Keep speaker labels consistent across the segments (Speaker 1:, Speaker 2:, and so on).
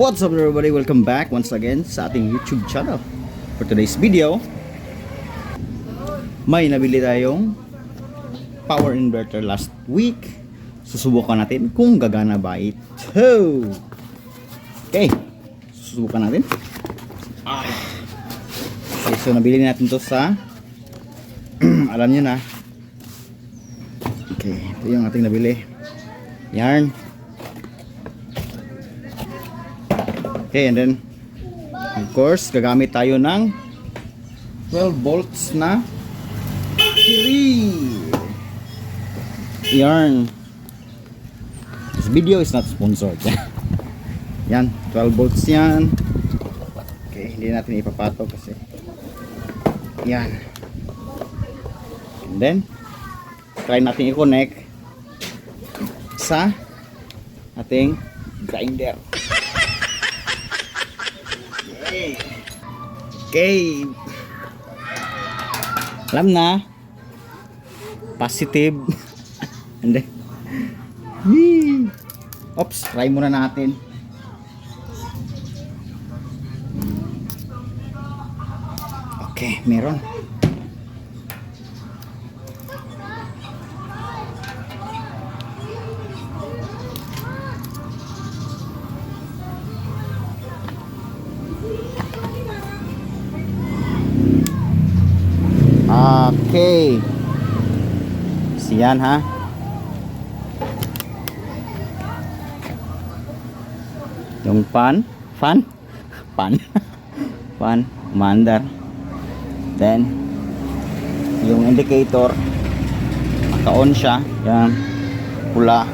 Speaker 1: What's up everybody? Welcome back once again sa ating YouTube channel. For today's video, may nabili tayong power inverter last week. Susubukan natin kung gagana ba ito. Okay, susubukan natin. Okay, so nabili natin to sa alam nyo na. Okay, ito yung ating nabili. Yarn. Okay, and then of course, gagamit tayo ng 12 volts na. Yarn. This video is not sponsored. yan, 12 volts yan. Okay, hindi natin ipapato kasi. Yan. And then, try natin i-connect sa ating grinder. Okay. Alam na. Positive. Yee. Oops, try muna natin. Okay, meron. Okay. Siyan ha. Yung fan, fan, fan, fan, commander. Then, yung indicator, naka-on siya. Yan, pula.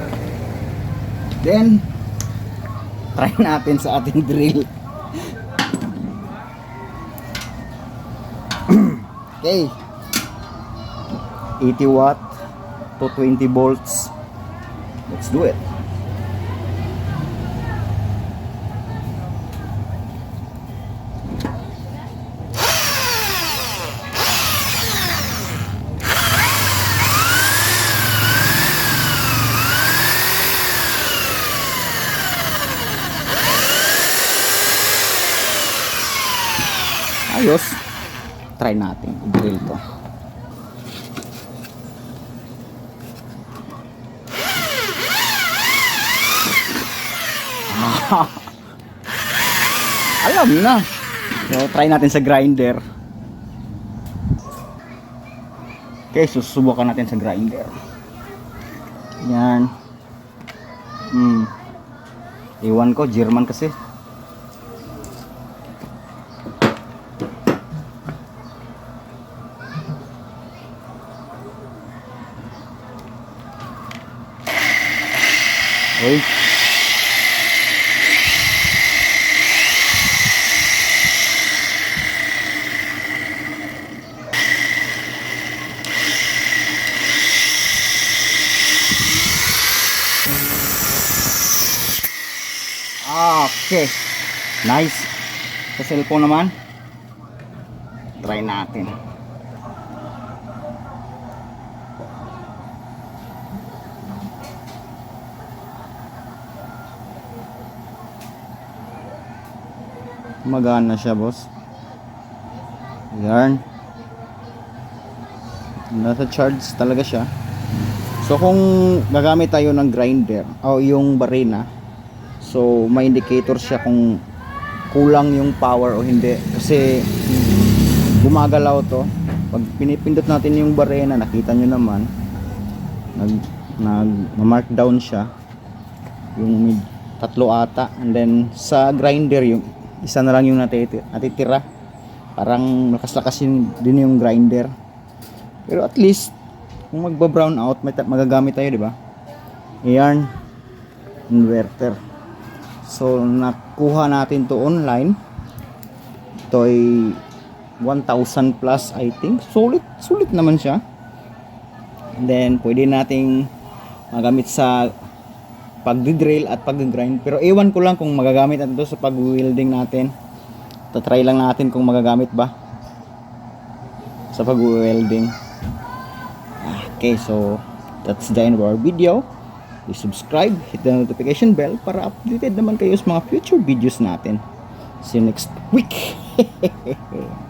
Speaker 1: Then, try natin sa ating drill. okay. 80 watt to 20 volts. Let's do it. Ayos. Try natin i-drill to. Alam na. So, try natin sa grinder. Okay, susubukan natin sa grinder. Yan. Hmm. Iwan ko, German kasi. Uy. Okay. Nice. Sa cellphone naman. Try natin. Magana siya, boss. Yarn. Nasa charge talaga siya. So kung gagamit tayo ng grinder o yung barina, so may indicator siya kung kulang yung power o hindi. Kasi gumagalaw to. Pag pinipindot natin yung barena, nakita nyo naman nag nag mark down siya. Yung mid, tatlo ata. And then sa grinder yung isa na lang yung natiti- natitira. Parang lakas-lakas yun, din yung grinder. Pero at least kung magba brown out magagamit tayo di ba? Yarn inverter so nakuha natin to online. Ito ay 1,000 plus I think. Sulit sulit naman siya. And then pwede nating magamit sa pagdi-drill at pag-grind. Pero ewan ko lang kung magagamit natin to sa pag-welding natin. Tatry lang natin kung magagamit ba sa pag-welding. Okay so that's the end of our video Please subscribe, hit the notification bell para updated naman kayo sa mga future videos natin. See you next week!